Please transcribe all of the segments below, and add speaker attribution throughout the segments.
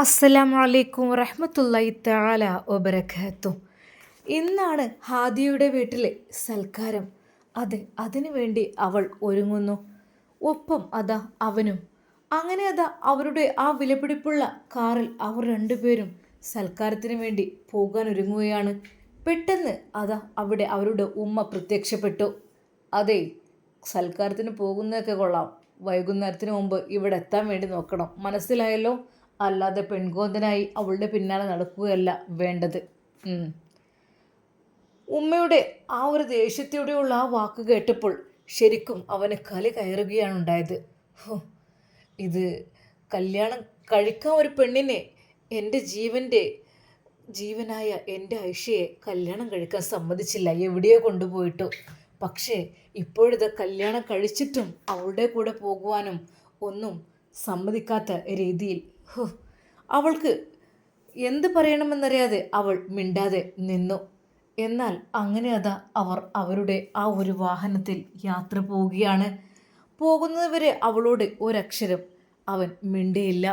Speaker 1: അസ്സലാമു അലൈക്കും വറഹ്മത്തുള്ളാഹി തആല ഒബരഖത്തു ഇന്നാണ് ഹാദിയുടെ വീട്ടിലെ സൽക്കാരം. അതെ അതിനുവേണ്ടി അവൾ ഒരുങ്ങുന്നു. ഒപ്പം അതാ അവനും. അങ്ങനെ അതാ അവരുടെ ആ വിലപിടിപ്പുള്ള കാറിൽ അവർ രണ്ടുപേരും സൽക്കാരത്തിന് വേണ്ടി പോകാൻ ഒരുങ്ങുകയാണ്. പെട്ടെന്ന് അതാ അവിടെ അവരുടെ ഉമ്മ പ്രത്യക്ഷപ്പെട്ടു. അതെ സൽക്കാരത്തിന് പോകുന്നതൊക്കെ കൊള്ളാം. വൈകുന്നേരത്തിന് മുമ്പ് ഇവിടെ എത്താൻ വേണ്ടി നോക്കണം. മനസ്സിലായല്ലോ? അല്ലാതെ പെൺകോന്തനായി അവളുടെ പിന്നാലെ നടക്കുകയല്ല വേണ്ടത്. ഉമ്മയുടെ ആ ഒരു ദേഷ്യത്തോടെയുള്ള ആ വാക്ക് കേട്ടപ്പോൾ ശരിക്കും അവന് കലി കയറുകയാണ് ഉണ്ടായത്. ഇത് കല്യാണം കഴിക്കാൻ ഒരു പെണ്ണിനെ എന്റെ ജീവന്റെ ജീവനായ എന്റെ ഐഷയെ കല്യാണം കഴിക്കാൻ സമ്മതിച്ചില്ല. എവിടെയോ കൊണ്ടുപോയിട്ടു. പക്ഷേ ഇപ്പോഴിത് കല്യാണം കഴിച്ചിട്ടും അവളുടെ കൂടെ പോകുവാനും ഒന്നും സമ്മതിക്കാത്ത രീതിയിൽ അവൾക്ക് എന്ത് പറയണമെന്നറിയാതെ അവൾ മിണ്ടാതെ നിന്നു. എന്നാൽ അങ്ങനെ അതാ അവർ അവരുടെ ആ ഒരു വാഹനത്തിൽ യാത്ര പോവുകയാണ്. പോകുന്നതുവരെ അവളോട് ഒരക്ഷരം അവൻ മിണ്ടിയില്ല.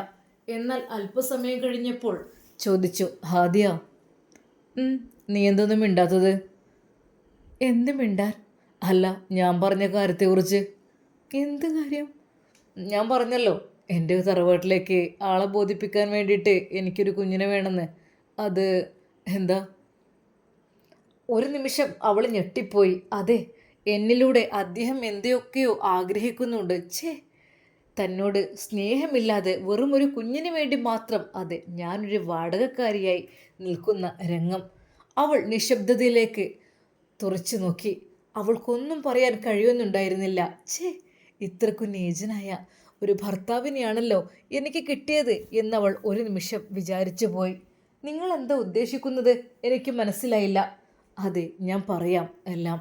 Speaker 1: എന്നാൽ അല്പസമയം കഴിഞ്ഞപ്പോൾ ചോദിച്ചു ഹാദിയ "ഉം, നീ എന്തൊന്നും മിണ്ടാത്തത്? എന്ത് മിണ്ടാൻ? അല്ല ഞാൻ പറഞ്ഞ കാര്യത്തെക്കുറിച്ച്. എന്ത് കാര്യം? ഞാൻ പറഞ്ഞല്ലോ എന്റെ തറവാട്ടിലേക്ക് ആളെ ബോധിപ്പിക്കാൻ വേണ്ടിയിട്ട് എനിക്കൊരു കുഞ്ഞിനെ വേണമെന്ന്. അത് എന്താ? ഒരു നിമിഷം അവൾ ഞെട്ടിപ്പോയി. അതെ എന്നിലൂടെ അദ്ദേഹം എന്തൊക്കെയോ ആഗ്രഹിക്കുന്നുണ്ട്. ഛേ തന്നോട് സ്നേഹമില്ലാതെ വെറും ഒരു കുഞ്ഞിന് വേണ്ടി മാത്രം അതെ ഞാനൊരു വാടകക്കാരിയായി നിൽക്കുന്ന രംഗം അവൾ നിശബ്ദതയിലേക്ക് തുറച്ചു നോക്കി. അവൾക്കൊന്നും പറയാൻ കഴിയുന്നുണ്ടായിരുന്നില്ല. ഛേ ഇത്രക്കു നേജനായ ഒരു ഭർത്താവിനെയാണല്ലോ എനിക്ക് കിട്ടിയത് എന്നവൾ ഒരു നിമിഷം വിചാരിച്ചു പോയി. നിങ്ങൾ എന്താ ഉദ്ദേശിക്കുന്നത്? എനിക്ക് മനസ്സിലായില്ല. അതെ ഞാൻ പറയാം എല്ലാം.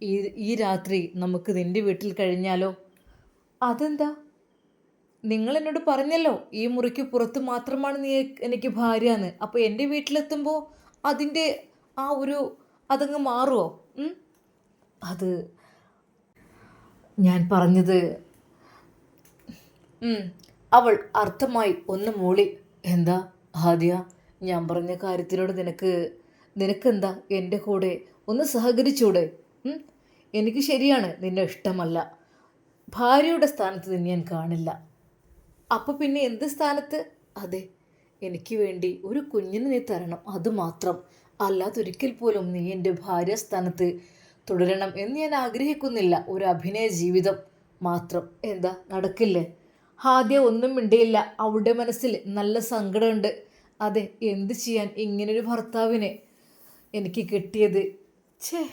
Speaker 1: ഈ ഈ രാത്രി നമുക്ക് നിന്റെ വീട്ടിൽ കഴിഞ്ഞാലോ? അതെന്താ? നിങ്ങൾ എന്നോട് പറഞ്ഞല്ലോ ഈ മുറിക്ക് പുറത്ത് മാത്രമാണ് നീ എനിക്ക് ഭാര്യ എന്ന് അപ്പോൾ എന്റെ വീട്ടിലെത്തുമ്പോൾ അതിന്റെ ആ ഒരു അതങ്ങ് മാറുമോ അത് ഞാൻ പറഞ്ഞത് അവൾ അർത്ഥമായി ഒന്ന് മൂളി. എന്താ ആദ്യ ഞാൻ പറഞ്ഞ കാര്യത്തിനോട് നിനക്ക് നിനക്കെന്താ എന്റെ കൂടെ? ഒന്ന് സഹകരിച്ചൂടെ? എനിക്ക് ശരിയാണ് നിന്നെ ഇഷ്ടമല്ല. ഭാര്യയുടെ സ്ഥാനത്ത് നിന്നെ ഞാൻ കാണില്ല. അപ്പോൾ പിന്നെ എന്ത് സ്ഥാനത്ത്? അതെ എനിക്ക് വേണ്ടി ഒരു കുഞ്ഞിന് നീ തരണം അതുമാത്രം അല്ലാതൊരിക്കൽ പോലും നീ എന്റെ ഭാര്യ സ്ഥാനത്ത് തുടരണം എന്ന് ഞാൻ ആഗ്രഹിക്കുന്നില്ല. ഒരു അഭിനയ ജീവിതം മാത്രം. എന്താ നടക്കില്ലേ? ഹാദ്യ ഒന്നും മിണ്ടിയില്ല. അവളുടെ മനസ്സിൽ നല്ല സങ്കടമുണ്ട്. അതെ എന്ത് ചെയ്യാൻ ഇങ്ങനൊരു ഭർത്താവിനെ എനിക്ക് കിട്ടിയത്? ഛേ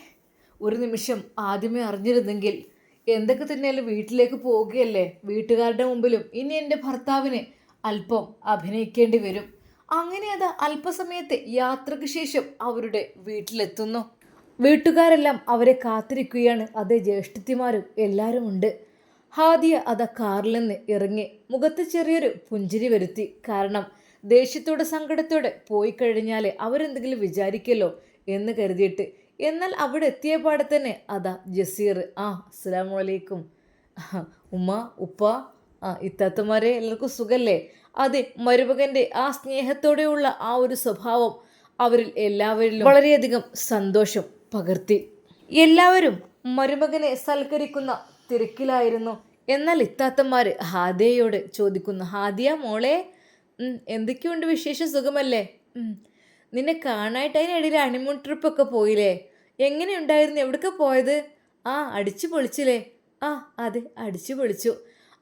Speaker 1: ഒരു നിമിഷം ആദ്യമേ അറിഞ്ഞിരുന്നെങ്കിൽ എന്തൊക്കെ തന്നെയാലും വീട്ടിലേക്ക് പോവുകയല്ലേ? വീട്ടുകാരുടെ മുമ്പിലും ഇനി എന്റെ ഭർത്താവിനെ അല്പം അഭിനയിക്കേണ്ടി വരും. അങ്ങനെ അത് അല്പസമയത്തെ യാത്രയ്ക്ക് ശേഷം അവരുടെ വീട്ടിലെത്തുന്നു. വീട്ടുകാരെല്ലാം അവരെ കാത്തിരിക്കുകയാണ്. അതേ ജ്യേഷ്ഠത്തിമാരും എല്ലാവരും ഉണ്ട്. ഹാദിയ അത കാറിൽ നിന്ന് ഇറങ്ങി മുഖത്ത് ചെറിയൊരു പുഞ്ചിരി വരുത്തി. കാരണം ദേഷ്യത്തോടെ സങ്കടത്തോടെ പോയി കഴിഞ്ഞാൽ അവരെന്തെങ്കിലും വിചാരിക്കല്ലോ എന്ന് കരുതിയിട്ട്. എന്നാൽ അവിടെ എത്തിയ പാടെ തന്നെ അതാ ജസീർ ആ അസ്സലാമലൈക്കും ഉമ്മ ഉപ്പ ആ ഇത്താത്തമാരെ എല്ലാവർക്കും സുഖല്ലേ? അതെ മരുമകന്റെ ആ സ്നേഹത്തോടെയുള്ള ആ ഒരു സ്വഭാവം അവരിൽ എല്ലാവരിലും വളരെയധികം സന്തോഷം പകർത്തി. എല്ലാവരും മരുമകനെ സൽക്കരിക്കുന്ന തിരക്കിലായിരുന്നു. എന്നാൽ ഇത്താത്തന്മാർ ഹാദിയയോട് ചോദിക്കുന്നു ഹാദിയ മോളെ എന്തൊക്കെയുണ്ട് വിശേഷ സുഖമല്ലേ? നിന്നെ നിന്നെ കാണാനായിട്ട് അതിനിടയിൽ ഹണിമൂൺ ട്രിപ്പൊക്കെ പോയില്ലേ? എങ്ങനെയുണ്ടായിരുന്നു എവിടേക്ക് പോയത്? ആ അടിച്ചു പൊളിച്ചില്ലേ? ആ അതെ അടിച്ചു പൊളിച്ചു.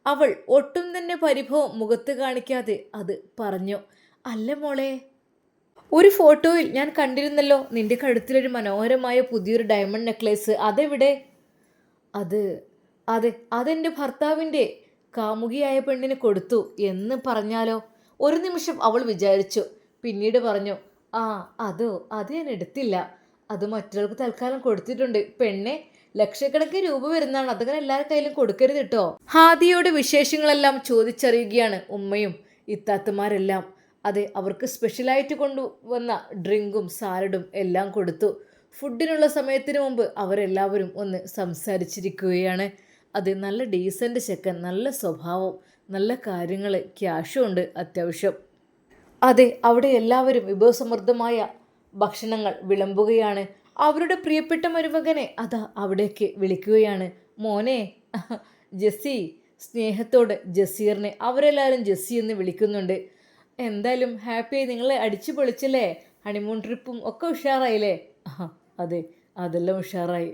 Speaker 1: അവൾ ഒട്ടും തന്നെ പരിഭവം മുഖത്ത് കാണിക്കാതെ അത് പറഞ്ഞു. അല്ല മോളെ ഒരു ഫോട്ടോയിൽ ഞാൻ കണ്ടിരുന്നല്ലോ നിന്റെ കഴുത്തിലൊരു മനോഹരമായ പുതിയൊരു ഡയമണ്ട് നെക്ലേസ് അതെവിടെ? അത് അതെ അതെന്റെ ഭർത്താവിന്റെ കാമുകിയായ പെണ്ണിന് കൊടുത്തു എന്ന് പറഞ്ഞാലോ? ഒരു നിമിഷം അവൾ വിചാരിച്ചു. പിന്നീട് പറഞ്ഞു ആ അതോ അത് ഞാൻ എടുത്തില്ല. അത് മറ്റൊരാൾക്ക് തൽക്കാലം കൊടുത്തിട്ടുണ്ട്. പെണ്ണെ ലക്ഷക്കണക്കിന് രൂപ വരുന്നതാണ്. അതങ്ങനെ എല്ലാവരുടെ കയ്യിലും കൊടുക്കരുത് കേട്ടോ ഹാദിയോട് വിശേഷങ്ങളെല്ലാം ചോദിച്ചറിയുകയാണ് ഉമ്മയും ഇത്താത്തമാരെല്ലാം. അതെ അവർക്ക് സ്പെഷ്യലായിട്ട് കൊണ്ടുവന്ന ഡ്രിങ്കും സാലഡും എല്ലാം കൊടുത്തു. ഫുഡിനുള്ള സമയത്തിന് മുമ്പ് അവരെല്ലാവരും ഒന്ന് സംസാരിച്ചിരിക്കുകയാണ്. അത് നല്ല ഡീസന്റ് ചെക്കൻ നല്ല സ്വഭാവം നല്ല കാര്യങ്ങൾ ക്യാഷും ഉണ്ട് അത്യാവശ്യം. അതെ അവിടെ എല്ലാവരും വിഭവസമൃദ്ധമായ ഭക്ഷണങ്ങൾ വിളമ്പുകയാണ്. അവരുടെ പ്രിയപ്പെട്ട മരുമകനെ അതാ അവിടേക്ക് വിളിക്കുകയാണ്. മോനെ ജെസ്സി സ്നേഹത്തോടെ ജസീറിനെ അവരെല്ലാവരും ജെസ്സി എന്ന് വിളിക്കുന്നുണ്ട്. എന്തായാലും ഹാപ്പിയായി നിങ്ങളെ അടിച്ചു പൊളിച്ചല്ലേ? ഹണിമൂൺ ട്രിപ്പും ഒക്കെ ഉഷാറായില്ലേ? അതെ അതെല്ലാം ഉഷാറായി.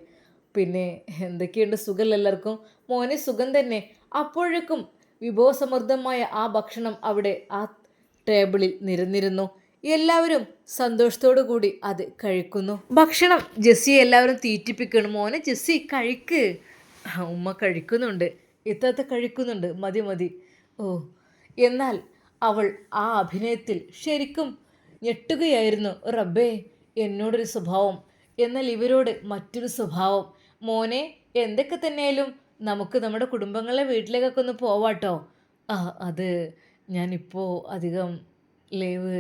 Speaker 1: പിന്നെ എന്തൊക്കെയുണ്ട് സുഖം എല്ലാവർക്കും? മോനെ സുഖം തന്നെ. അപ്പോഴേക്കും വിഭവസമൃദ്ധമായ ആ ഭക്ഷണം അവിടെ ആ ടേബിളിൽ നിരന്നിരുന്നു. എല്ലാവരും സന്തോഷത്തോടു കൂടി അത് കഴിക്കുന്നു. ഭക്ഷണം ജെസ്സിയെ എല്ലാവരും തീറ്റിപ്പിക്കണം. മോനെ ജെസ്സി കഴിക്ക്. ഉമ്മ കഴിക്കുന്നുണ്ട്. ഇത്തത്തെ കഴിക്കുന്നുണ്ട്. മതി മതി. ഓ എന്നാൽ അവൾ ആ അഭിനയത്തിൽ ശരിക്കും ഞെട്ടുകയായിരുന്നു. റബ്ബേ എന്നോടൊരു സ്വഭാവം. എന്നാൽ ഇവരോട് മറ്റൊരു സ്വഭാവം. മോനെ എന്തൊക്കെ തന്നെയാലും നമുക്ക് നമ്മുടെ കുടുംബങ്ങളെ വീട്ടിലേക്കൊക്കെ ഒന്ന് പോവാട്ടോ. ആ അത് ഞാനിപ്പോൾ അധികം ലീവ്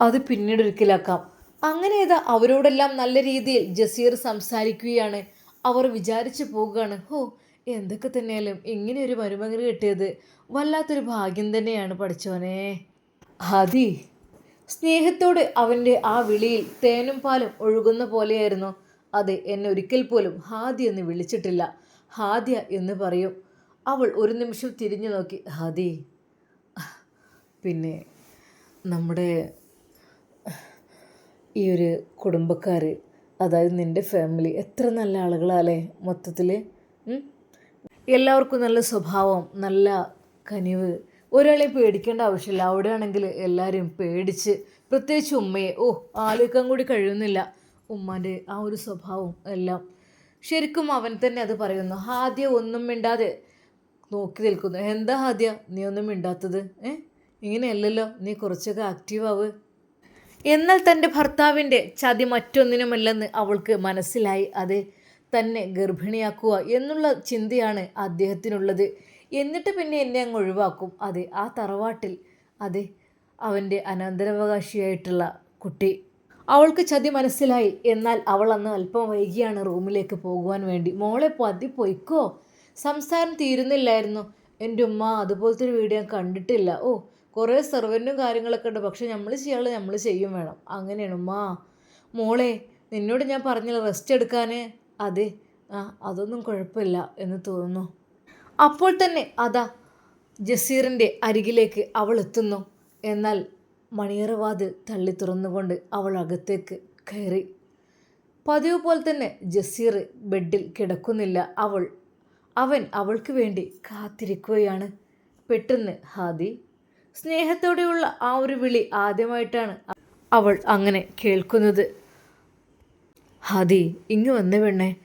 Speaker 1: അത് പിന്നീട് ഒരിക്കലാക്കാം. അങ്ങനെ ഇതാ അവരോടെല്ലാം നല്ല രീതിയിൽ ജസീർ സംസാരിക്കുകയാണ്. അവർ വിചാരിച്ചു പോവുകയാണ്. ഹോ എന്തൊക്കെ തന്നെയാലും ഇങ്ങനെ ഒരു മരുമകന് കിട്ടിയത് വല്ലാത്തൊരു ഭാഗ്യം തന്നെയാണ് പഠിച്ചോനെ ഹതി സ്നേഹത്തോട് അവന്റെ ആ വിളിയിൽ തേനും പാലും ഒഴുകുന്ന പോലെയായിരുന്നു. അതെ എന്നെ ഒരിക്കൽ പോലും ഹാദി എന്ന് വിളിച്ചിട്ടില്ല. ഹാദിയ എന്ന് പറയും. അവൾ ഒരു നിമിഷം തിരിഞ്ഞു നോക്കി. ഹാദി പിന്നെ നമ്മുടെ ഈ ഒരു കുടുംബക്കാർ അതായത് നിന്റെ ഫാമിലി എത്ര നല്ല ആളുകളാലേ മൊത്തത്തിൽ എല്ലാവർക്കും നല്ല സ്വഭാവം നല്ല കനിവ്. ഒരാളെ പേടിക്കേണ്ട ആവശ്യമില്ല. അവിടെയാണെങ്കിൽ എല്ലാവരും പേടിച്ച് പ്രത്യേകിച്ച് ഉമ്മയെ. ഓ ആലോചിക്കാൻ കൂടി കഴിയുന്നില്ല. ഉമ്മാന്റെ ആ ഒരു സ്വഭാവം എല്ലാം. ശരിക്കും അവൻ തന്നെ അത് പറയുന്നു ആദ്യം ഒന്നും മിണ്ടാതെ നോക്കി നിൽക്കുന്നു. എന്താ ആദ്യ നീ ഒന്നും മിണ്ടാത്തത്? ഏ? ഇങ്ങനെയല്ലല്ലോ നീ കുറച്ചൊക്കെ ആക്റ്റീവ് ആവ്. എന്നാൽ തന്റെ ഭർത്താവിന്റെ ചതി മറ്റൊന്നിനുമല്ലെന്ന് അവൾക്ക് മനസ്സിലായി. അത് തന്നെ ഗർഭിണിയാക്കുക എന്നുള്ള ചിന്തയാണ് അദ്ദേഹത്തിനുള്ളത്. എന്നിട്ട് പിന്നെ എന്നെ അങ്ങ് ഒഴിവാക്കും. അതെ ആ തറവാട്ടിൽ. അതെ അവന്റെ അനന്തരാവകാശിയായിട്ടുള്ള കുട്ടി. അവൾക്ക് ചതി മനസ്സിലായി. എന്നാൽ അവൾ അന്ന് അല്പം വൈകിയാണ് റൂമിലേക്ക് പോകുവാൻ വേണ്ടി. മോളെ പതി പൊയ്ക്കോ? സംസാരം തീരുന്നില്ലായിരുന്നു. എന്റെ ഉമ്മ അതുപോലത്തെ ഒരു വീഡിയോ ഞാൻ കണ്ടിട്ടില്ല. ഓ കുറേ സെർവന്റും കാര്യങ്ങളൊക്കെ ഉണ്ട്. പക്ഷെ നമ്മൾ ചെയ്യാനുള്ളത് നമ്മൾ ചെയ്യും വേണം. അങ്ങനെയാണ് ഉമ്മ. മോളെ നിന്നോട് ഞാൻ പറഞ്ഞില്ല റെസ്റ്റ് എടുക്കാൻ അതെ. ആ അതൊന്നും കുഴപ്പമില്ല എന്ന് തോന്നുന്നു. അപ്പോൾ തന്നെ അതാ ജസീറിന്റെ അരികിലേക്ക് അവൾ എത്തുന്നു. എന്നാൽ മണിയറവാതിൽ തള്ളി തുറന്നുകൊണ്ട് അവൾ അകത്തേക്ക് കയറി. പതിവ് പോലെ തന്നെ ജസീർ ബെഡിൽ കിടക്കുന്നില്ല അവൾ. അവൻ അവൾക്ക് വേണ്ടി കാത്തിരിക്കുകയാണ്. പെട്ടെന്ന് ഹാദി സ്നേഹത്തോടെയുള്ള ആ ഒരു വിളി ആദ്യമായിട്ടാണ് അവൾ അങ്ങനെ കേൾക്കുന്നത്. ഹാദി ഇങ്ങ് വന്ന പെണ്ണേ.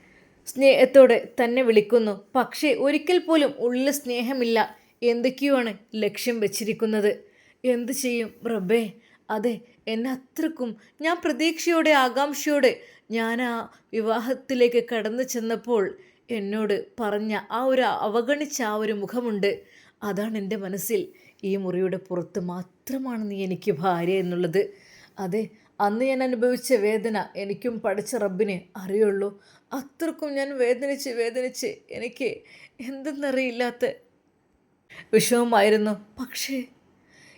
Speaker 1: സ്നേഹത്തോടെ തന്നെ വിളിക്കുന്നു. പക്ഷേ ഒരിക്കൽ പോലും ഉള്ളിൽ സ്നേഹമില്ല. എന്തൊക്കെയാണ് ലക്ഷ്യം വെച്ചിരിക്കുന്നത്. എന്തു ചെയ്യും? റബ്ബേ അതെ എന്നെ അത്രക്കും ഞാൻ പ്രതീക്ഷയോടെ ആകാംക്ഷയോടെ ഞാൻ ആ വിവാഹത്തിലേക്ക് കടന്നു ചെന്നപ്പോൾ എന്നോട് പറഞ്ഞ ആ ഒരു അവഗണിച്ച ആ ഒരു മുഖമുണ്ട്. അതാണ് എന്റെ മനസ്സിൽ ഈ മുറിയുടെ പുറത്ത് മാത്രമാണ് നീ എനിക്ക് ഭാര്യ എന്നുള്ളത്. അതെ അന്ന് ഞാൻ അനുഭവിച്ച വേദന എനിക്കും പഠിച്ച റബ്ബിനെ അറിയുള്ളൂ. അത്രക്കും ഞാൻ വേദനിച്ച് വേദനിച്ച് എനിക്ക് എന്തെന്നറിയില്ലാത്ത വിഷമമായിരുന്നു. പക്ഷേ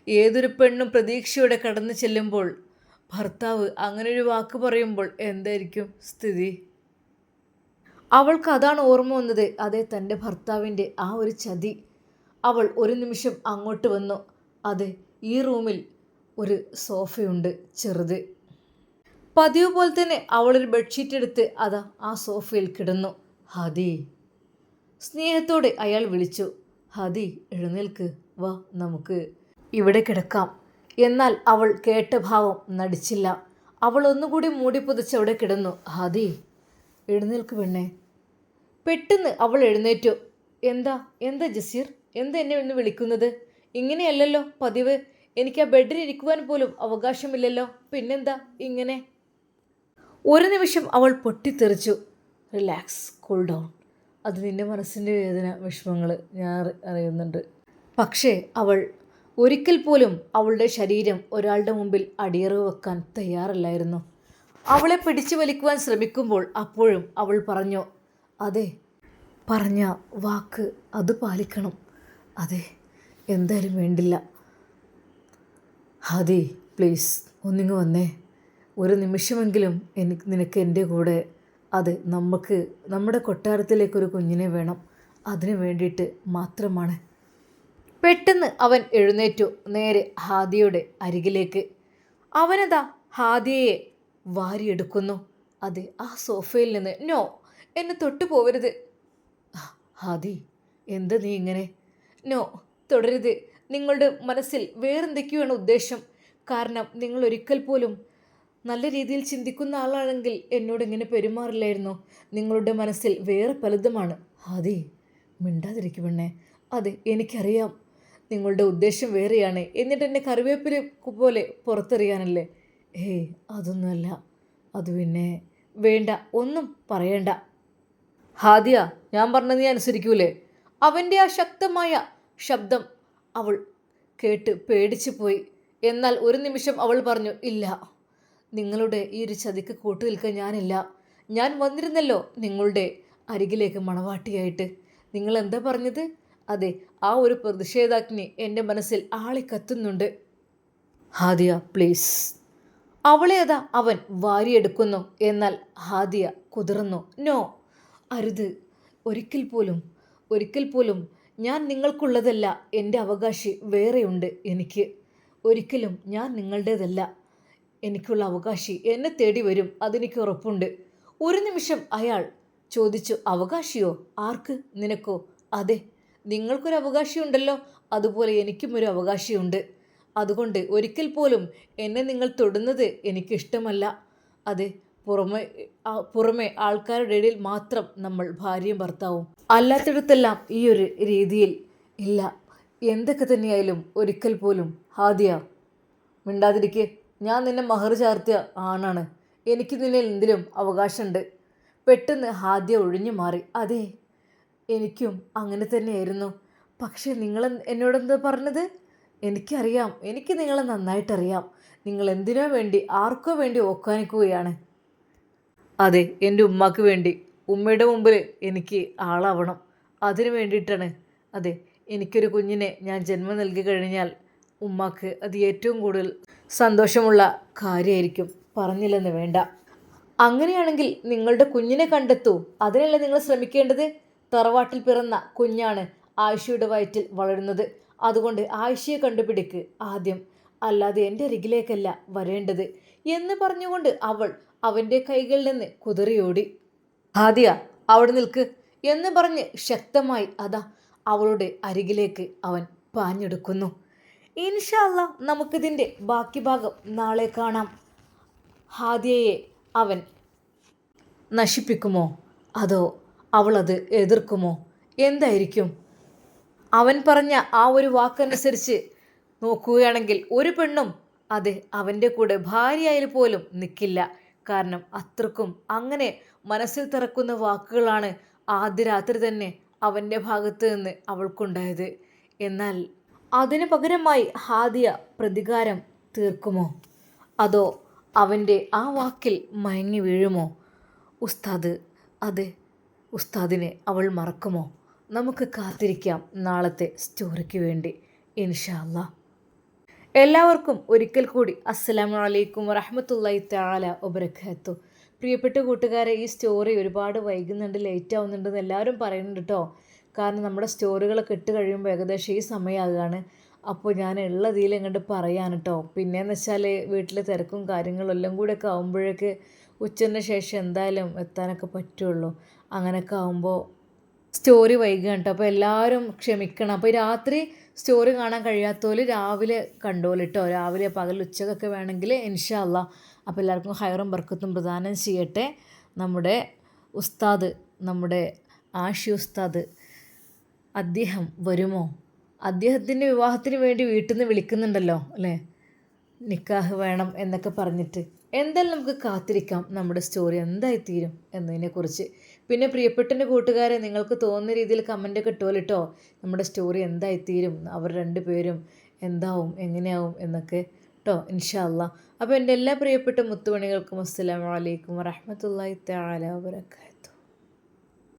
Speaker 1: ഏതൊരു പെണ്ണും പ്രതീക്ഷയോടെ കടന്നു ചെല്ലുമ്പോൾ ഭർത്താവ് അങ്ങനെ ഒരു വാക്ക് പറയുമ്പോൾ എന്തായിരിക്കും സ്ഥിതി? അവൾക്ക് അതാണ് ഓർമ്മ വന്നത്. അതെ തന്റെ ഭർത്താവിന്റെ ആ ഒരു ചതി. അവൾ ഒരു നിമിഷം അങ്ങോട്ട് വന്നു. അതെ ഈ റൂമിൽ ഒരു സോഫയുണ്ട് ചെറുത്. പതിവ് പോലെ തന്നെ അവളൊരു ബെഡ്ഷീറ്റ് എടുത്ത് അതാ ആ സോഫയിൽ കിടന്നു. ഹതി സ്നേഹത്തോടെ അയാൾ വിളിച്ചു. ഹതി എഴുന്നേൽക്ക്. വാ നമുക്ക്. ഇവിടെ കിടക്കാം. എന്നാൽ അവൾ കേട്ട ഭാവം നടിച്ചില്ല. അവൾ ഒന്നുകൂടി മൂടി പുതച്ച് അവിടെ കിടന്നു. ഹാദി എഴുന്നേൽക്ക് പെണ്ണേ. പെട്ടെന്ന് അവൾ എഴുന്നേറ്റു. എന്താ? എന്താ ജസീർ? എന്താ എന്നെ ഒന്ന് വിളിക്കുന്നത്? ഇങ്ങനെയല്ലല്ലോ പതിവ്. എനിക്ക് ആ ബെഡിൽ ഇരിക്കുവാൻ പോലും അവകാശമില്ലല്ലോ. പിന്നെന്താ ഇങ്ങനെ? ഒരു നിമിഷം അവൾ പൊട്ടിത്തെറിച്ചു. റിലാക്സ് കൂൾ ഡൗൺ അത് നിന്റെ മനസ്സിന്റെ വേദന വിഷമങ്ങൾ. ഞാൻ അറിയുന്നുണ്ട്. പക്ഷേ അവൾ ഒരിക്കൽ പോലും അവളുടെ ശരീരം ഒരാളുടെ മുമ്പിൽ അടിയറവ് വെക്കാൻ തയ്യാറല്ലായിരുന്നു. അവളെ പിടിച്ചു വലിക്കുവാൻ ശ്രമിക്കുമ്പോൾ അപ്പോഴും അവൾ പറഞ്ഞു അതെ പറഞ്ഞ വാക്ക് അത് പാലിക്കണം. അതെ എന്തായാലും വേണ്ടില്ല. ഹാദി പ്ലീസ് ഒന്നിങ്ങ് വന്നേ. ഒരു നിമിഷമെങ്കിലും എനിക്ക് നിനക്ക് എന്റെ കൂടെ. അത് നമുക്ക് നമ്മുടെ കൊട്ടാരത്തിലേക്കൊരു കുഞ്ഞിനെ വേണം. അതിനു വേണ്ടിയിട്ട് മാത്രമാണ്. പെട്ടെന്ന് അവൻ എഴുന്നേറ്റു നേരെ ഹാദിയുടെ അരികിലേക്ക്. അവനതാ ഹാദിയയെ വാരിയെടുക്കുന്നു. അതെ ആ സോഫയിൽ നിന്ന്. നോ എന്നെ തൊട്ടു പോവരുത്. ഹാദി എന്ത് നീ ഇങ്ങനെ? നോ തുടരുത്. നിങ്ങളുടെ മനസ്സിൽ വേറെന്തൊക്കെയാണ് ഉദ്ദേശം? കാരണം നിങ്ങൾ ഒരിക്കൽ പോലും നല്ല രീതിയിൽ ചിന്തിക്കുന്ന ആളാണെങ്കിൽ എന്നോട് ഇങ്ങനെ പെരുമാറില്ലായിരുന്നു. നിങ്ങളുടെ മനസ്സിൽ വേറെ പലതുമാണ്. ഹാദി മിണ്ടാതിരിക്കുമെണ്ണേ അതെ എനിക്കറിയാം. നിങ്ങളുടെ ഉദ്ദേശം വേറെയാണ്. എന്നിട്ട് എന്നെ കറിവേപ്പില പോലെ പുറത്തെറിയാനല്ലേ? ഏയ് അതൊന്നുമല്ല. അത് പിന്നെ വേണ്ട ഒന്നും പറയണ്ട. ഹാദിയ ഞാൻ പറഞ്ഞത് നീ അനുസരിക്കൂലേ? അവന്റെ ആ ശക്തമായ ശബ്ദം അവൾ കേട്ട് പേടിച്ചു പോയി. എന്നാൽ ഒരു നിമിഷം അവൾ പറഞ്ഞു ഇല്ല നിങ്ങളുടെ ഈ ഒരു ചതിക്ക് കൂട്ടു നിൽക്കാൻ ഞാനില്ല. ഞാൻ വന്നിരുന്നല്ലോ നിങ്ങളുടെ അരികിലേക്ക് മണവാട്ടിയായിട്ട്. നിങ്ങൾ എന്താ പറഞ്ഞത്? അതെ ആ ഒരു പ്രതിഷേധാഗ്നി എന്റെ മനസ്സിൽ ആളിക്കത്തുന്നുണ്ട് ഹാദിയ പ്ലീസ് അവളെ അതാ അവൻ വാരിയെടുക്കുന്നു. എന്നാൽ ഹാദിയ കുതിർന്നു. നോ അരുത്. ഒരിക്കൽ പോലും ഒരിക്കൽ പോലും ഞാൻ നിങ്ങൾക്കുള്ളതല്ല. എന്റെ അവകാശി വേറെയുണ്ട് എനിക്ക്. ഒരിക്കലും ഞാൻ നിങ്ങളുടേതല്ല. എനിക്കുള്ള അവകാശി എന്നെ തേടി വരും. അതെനിക്ക് ഉറപ്പുണ്ട്. ഒരു നിമിഷം അയാൾ ചോദിച്ചു അവകാശിയോ? ആർക്ക്? നിനക്കോ? അതെ നിങ്ങൾക്കൊരു അവകാശിയുണ്ടല്ലോ. അതുപോലെ എനിക്കും ഒരു അവകാശിയുണ്ട്. അതുകൊണ്ട് ഒരിക്കൽ പോലും എന്നെ നിങ്ങൾ തൊടുന്നത് എനിക്കിഷ്ടമല്ല. അതെ പുറമെ പുറമെ ആൾക്കാരുടെ ഇടയിൽ മാത്രം നമ്മൾ ഭാര്യയും ഭർത്താവും അല്ലാത്തിടത്തെല്ലാം ഈ ഒരു രീതിയിൽ ഇല്ല. എന്തൊക്കെ തന്നെയായാലും ഒരിക്കൽ പോലും. ഹാദിയ മിണ്ടാതിരിക്കെ. ഞാൻ നിന്നെ മഹർ ചാർത്തിയ ആണാണ്. എനിക്ക് നിന്നിൽ എന്തിലും അവകാശമുണ്ട്. പെട്ടെന്ന് ഹാദ്യ ഒഴിഞ്ഞു മാറി. അതെ എനിക്കും അങ്ങനെ തന്നെയായിരുന്നു. പക്ഷേ നിങ്ങൾ എന്നോടെന്താ പറഞ്ഞത്? എനിക്കറിയാം എനിക്ക് നിങ്ങളെ നന്നായിട്ടറിയാം. നിങ്ങൾ എന്തിനോ വേണ്ടി ആർക്കോ വേണ്ടി ഓക്കാനിക്കുകയാണ്? അതെ എന്റെ ഉമ്മാക്ക് വേണ്ടി. ഉമ്മയുടെ മുമ്പിൽ എനിക്ക് ആളാവണം. അതിനു വേണ്ടിയിട്ടാണ്. അതെ എനിക്കൊരു കുഞ്ഞിനെ ഞാൻ ജന്മം നൽകി കഴിഞ്ഞാൽ ഉമ്മാക്ക് അത് ഏറ്റവും കൂടുതൽ സന്തോഷമുള്ള കാര്യമായിരിക്കും. പറഞ്ഞില്ലെന്ന് വേണ്ട. അങ്ങനെയാണെങ്കിൽ നിങ്ങളുടെ കുഞ്ഞിനെ കണ്ടെത്തൂ. അതിനല്ലേ നിങ്ങൾ ശ്രമിക്കേണ്ടത്? തറവാട്ടിൽ പിറന്ന കുഞ്ഞാണ് ആയിഷയുടെ വയറ്റിൽ വളരുന്നത്. അതുകൊണ്ട് ആയിഷയെ കണ്ടുപിടിക്ക് ആദ്യം. അല്ലാതെ എന്റെ അരികിലേക്കല്ല വരേണ്ടത് എന്ന് പറഞ്ഞുകൊണ്ട് അവൾ അവന്റെ കൈകളിൽ നിന്ന് കുതിറിയോടി ആദ്യ അവിടെ നിൽക്ക് എന്ന് പറഞ്ഞ് ശക്തമായി അതാ അവളുടെ അരികിലേക്ക് അവൻ പാഞ്ഞെടുക്കുന്നു. ഇൻഷാല്ല നമുക്കിതിന്റെ ബാക്കി ഭാഗം നാളെ കാണാം. ഹാദിയയെ അവൻ നശിപ്പിക്കുമോ? അതോ അവളത് എതിർക്കുമോ? എന്തായിരിക്കും? അവൻ പറഞ്ഞ ആ ഒരു വാക്കനുസരിച്ച് നോക്കുകയാണെങ്കിൽ ഒരു പെണ്ണും അതെ അവന്റെ കൂടെ ഭാര്യയായി പോലും നിൽക്കില്ല കാരണം അത്രക്കും അങ്ങനെ മനസ്സിൽ തറക്കുന്ന വാക്കുകളാണ് ആദ്യ രാത്രി തന്നെ അവന്റെ ഭാഗത്ത് നിന്ന് അവൾക്കുണ്ടായത്. എന്നാൽ അതിനു പകരമായി ഹാദിയ പ്രതികാരം തീർക്കുമോ? അതോ അവന്റെ ആ വാക്കിൽ മയങ്ങി വീഴുമോ? ഉസ്താദ് അതെ ഉസ്താദിനെ അവൾ മറക്കുമോ? നമുക്ക് കാത്തിരിക്കാം നാളത്തെ സ്റ്റോറിക്ക് വേണ്ടി ഇൻഷാല്ല എല്ലാവർക്കും ഒരിക്കൽ കൂടി അസ്സലാമു അലൈക്കും വറഹമത്തല്ലായി താല ഒബരഖത്തു പ്രിയപ്പെട്ട കൂട്ടുകാരെ ഈ സ്റ്റോറി ഒരുപാട് വൈകുന്നുണ്ട് ലേറ്റ് ആവുന്നുണ്ടെന്ന് എല്ലാവരും പറയുന്നുണ്ട് കേട്ടോ കാരണം നമ്മുടെ സ്റ്റോറികളൊക്കെ ഇട്ട് കഴിയുമ്പോൾ ഏകദേശം ഈ സമയമാകുകയാണ്. അപ്പോൾ ഞാൻ ഉള്ളതിൽ ഇങ്ങോട്ട് പറയാൻ കേട്ടോ പിന്നെയെന്ന് വെച്ചാൽ വീട്ടിലെ തിരക്കും കാര്യങ്ങളും എല്ലാം കൂടെയൊക്കെ ആകുമ്പോഴേക്ക് ഉച്ചന് ശേഷം എന്തായാലും എത്താനൊക്കെ പറ്റുള്ളൂ. അങ്ങനെയൊക്കെ ആകുമ്പോൾ സ്റ്റോറി വൈകുകയാണ് അപ്പോൾ എല്ലാവരും ക്ഷമിക്കണം. അപ്പോൾ രാത്രി സ്റ്റോറി കാണാൻ കഴിയാത്തവർ രാവിലെ കണ്ടോളൂ കേട്ടോ രാവിലെ പകൽ ഉച്ചക്കൊക്കെ വേണമെങ്കിൽ ഇൻഷാല്ല അപ്പോൾ എല്ലാവർക്കും ഹയറും ബർക്കത്തും പ്രദാനം ചെയ്യട്ടെ. നമ്മുടെ ഉസ്താദ് നമ്മുടെ ആഷി ഉസ്താദ് അദ്ദേഹം വരുമോ? അദ്ദേഹത്തിന്റെ വിവാഹത്തിന് വേണ്ടി വീട്ടിൽ നിന്ന് വിളിക്കുന്നുണ്ടല്ലോ അല്ലേ? നിക്കാഹ് വേണം എന്നൊക്കെ പറഞ്ഞിട്ട്. എന്തായാലും നമുക്ക് കാത്തിരിക്കാം നമ്മുടെ സ്റ്റോറി എന്തായി തീരും എന്നതിനെക്കുറിച്ച്. പിന്നെ പ്രിയപ്പെട്ടന്റെ കൂട്ടുകാരെ നിങ്ങൾക്ക് തോന്നുന്ന രീതിയിൽ കമന്റ് കിട്ടുമല്ലോ കേട്ടോ നമ്മുടെ സ്റ്റോറി എന്തായി തീരും അവർ രണ്ടുപേരും എന്താവും എങ്ങനെയാവും എന്നൊക്കെ കേട്ടോ ഇൻഷാല്ല അപ്പോൾ എന്റെ എല്ലാ പ്രിയപ്പെട്ട മുത്തുമണികൾക്കും അസ്സലാമലൈക്കും വറഹമത്തല്ലാ തആല വബറകാതുഹു